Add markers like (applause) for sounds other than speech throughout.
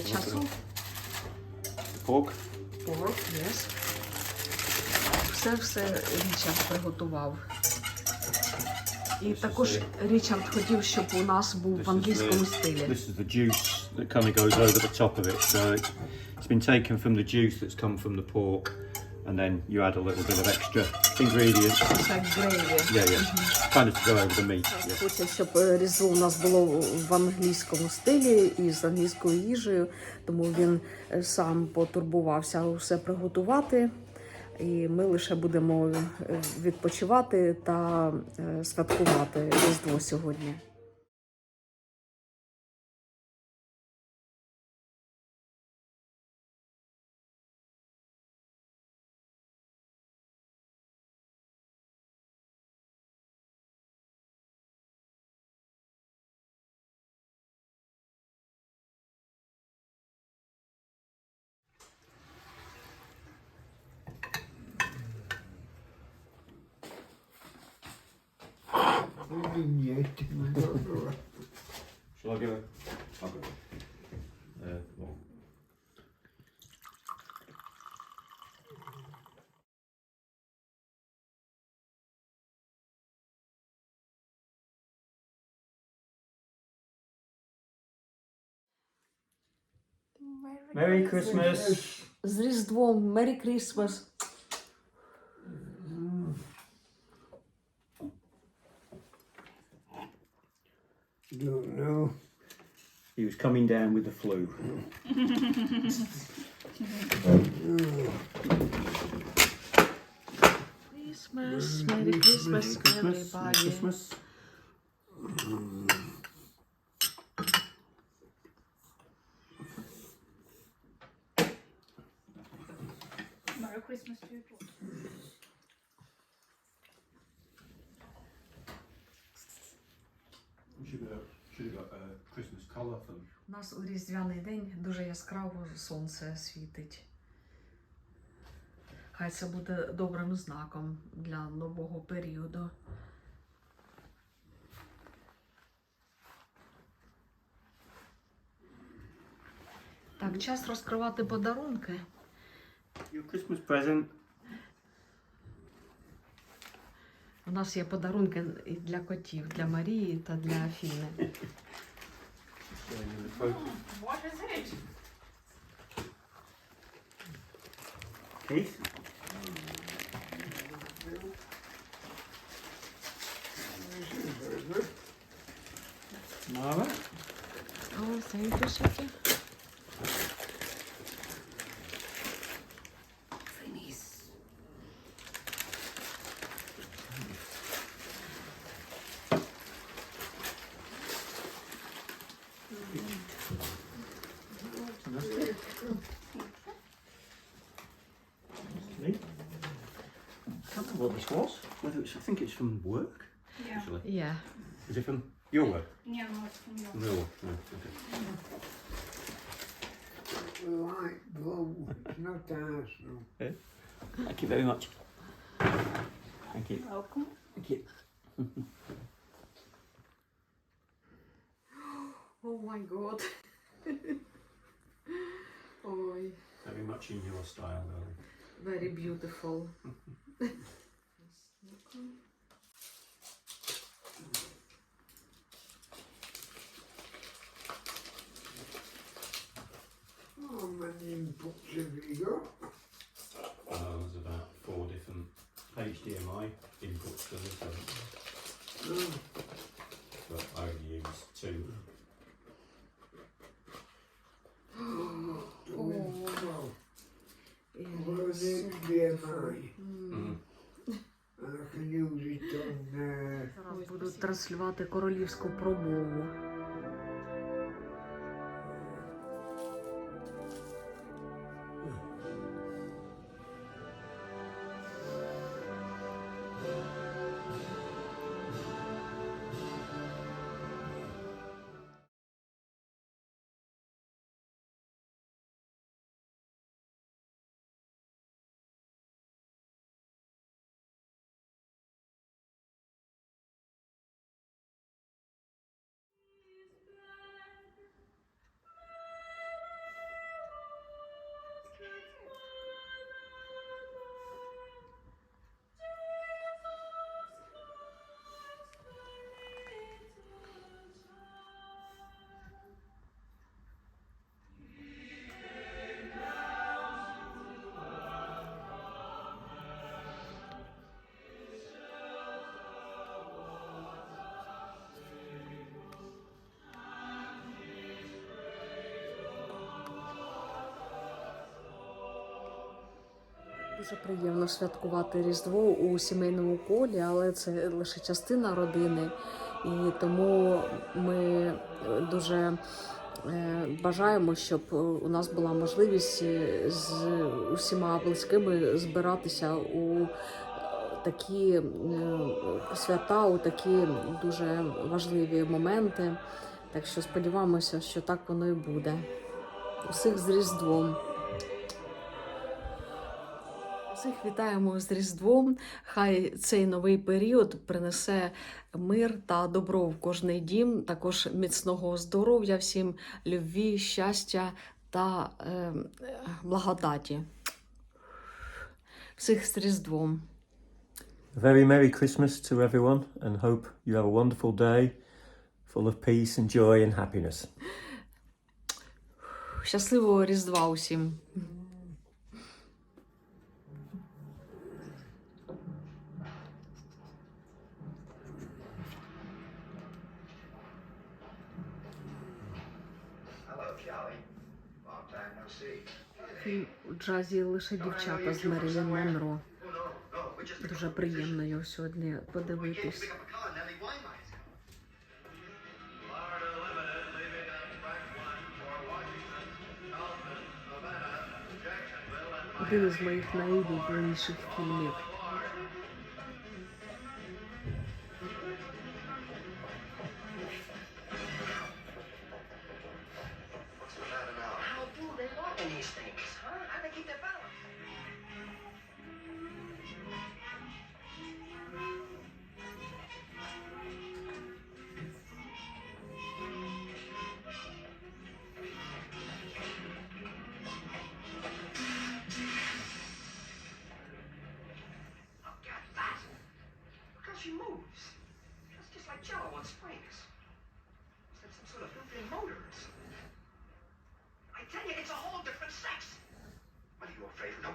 немає часу. Пок. Пок, yes. Все все Річард приготував. І також Річард хотів, щоб у нас був в англійському стилі. This is the juice that kind of goes over the top of it. So it's been taken from the juice that's come from the pork, and then you add a little bit of extra ingredients. Це грейві. Yeah, yeah. Kind of to go over the meat. Yeah. Хоче, щоб різдво у нас було в англійському стилі і з англійською їжею, тому він е, сам потурбувався усе приготувати. І ми лише будемо е, відпочивати та е, святкувати Різдво сьогодні. Shall I go? I'll go. Uh, well, Merry Christmas. З Різдвом, Merry Christmas! Don't know. He was coming down with the flu. Christmas, Merry Christmas, Christmas. Merry everybody. Christmas. Christmas collar for. У нас у різдвяний день дуже яскраво сонце світить. Хай це буде добрим знаком для нового періоду. Так, час розкривати подарунки. Your Christmas present. У нас є подарунки і для котів, для Марії та для Афіни. (laughs) in the focus. What is it? Keith? Mama. Oh, thank you, Shaka. what this was. Whether it's, I think it's from work. Yeah. Actually. Yeah. Is it from your work? No, it's from your yours. No. no. Okay. Light bulb. It's not Arsenal. Eh? Thank you very much. Thank you. Welcome. Thank you. (gasps) oh my god. (laughs) Oi. Very much in your style, though. Very beautiful. (laughs) Oh, How many inputs have you got? Uh, there's about four different HDMI inputs to this one. Oh. But I only use two. (gasps) oh, wow. Yeah, HDMI. Транслювати королівську промову. Дуже приємно святкувати Різдво у сімейному колі, але це лише частина родини. І тому ми е, дуже е, бажаємо, щоб е, у нас була можливість з усіма близькими збиратися у такі свята, у такі дуже важливі моменти. Так що сподіваємося, що так воно і буде. Усіх з Різдвом. Всіх вітаємо з Різдвом. Хай цей новий період принесе мир та добро в кожний дім, також міцного здоров'я всім, любві, щастя та е, благодаті. Всіх з Різдвом. Very Merry Christmas to everyone and hope you have a wonderful day full of peace and joy and happiness. Щасливого Різдва усім! У джазі лише дівчата з Мерілін Монро. Дуже приємно його сьогодні подивитись. Один із моїх найулюбленіших фільмів.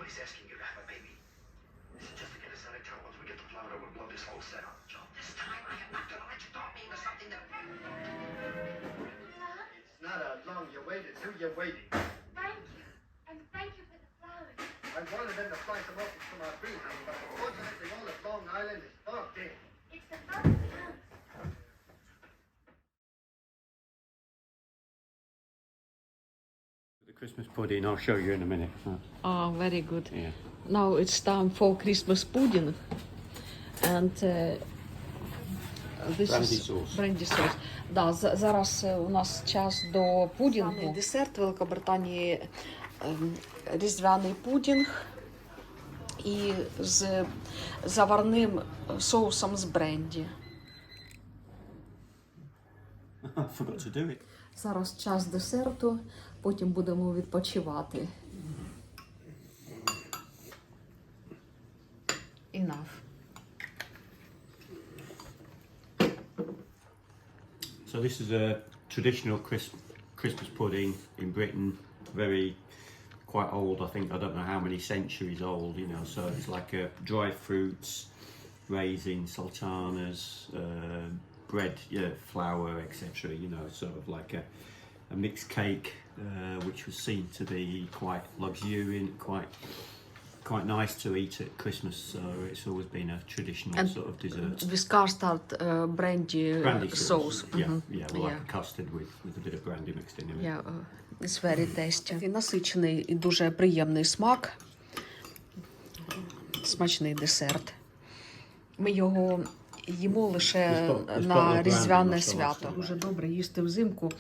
Nobody's asking you to have a baby. This is just to get us out of town. Once we get the flower, we'll blow this whole set up. Joe, this time I am not gonna let you talk me into something that. It's not how long you waited. Who you waiting? Christmas pudding, I'll show you in a minute. Ah, very good. Yeah. Now it's time for Christmas pudding. And uh, this Brandy is sauce. brandy sauce. Да, за- зараз е, у нас час до пудінгу. Десерт Великобританії ем, різдвяний пудінг і з заварним соусом з бренді. I forgot to do it. Зараз час десерту, потім будемо відпочивати. Enough. So this is a traditional Chris- Christmas pudding in Britain, very quite old. I think I don't know how many centuries old. You know, so it's like uh, dry fruits, raisins, sultanas, uh, bread, yeah, flour, etc. You know, sort of like a, a mixed cake, uh, which was seen to be quite luxuriant, quite quite nice to eat at Christmas. So it's always been a traditional And sort of dessert. With custard uh, brandy, uh, Brandy sauce. sauce. Yeah, Mhm. yeah, well, like Yeah. a custard with, with a bit of brandy mixed in it. Yeah, uh, it's very tasty. Такий насичений і дуже приємний смак. Смачний десерт. Ми його їмо лише It's got- it's got на різдвяне свято. Дуже добре їсти взимку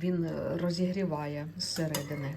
він е, розігріває зсередини.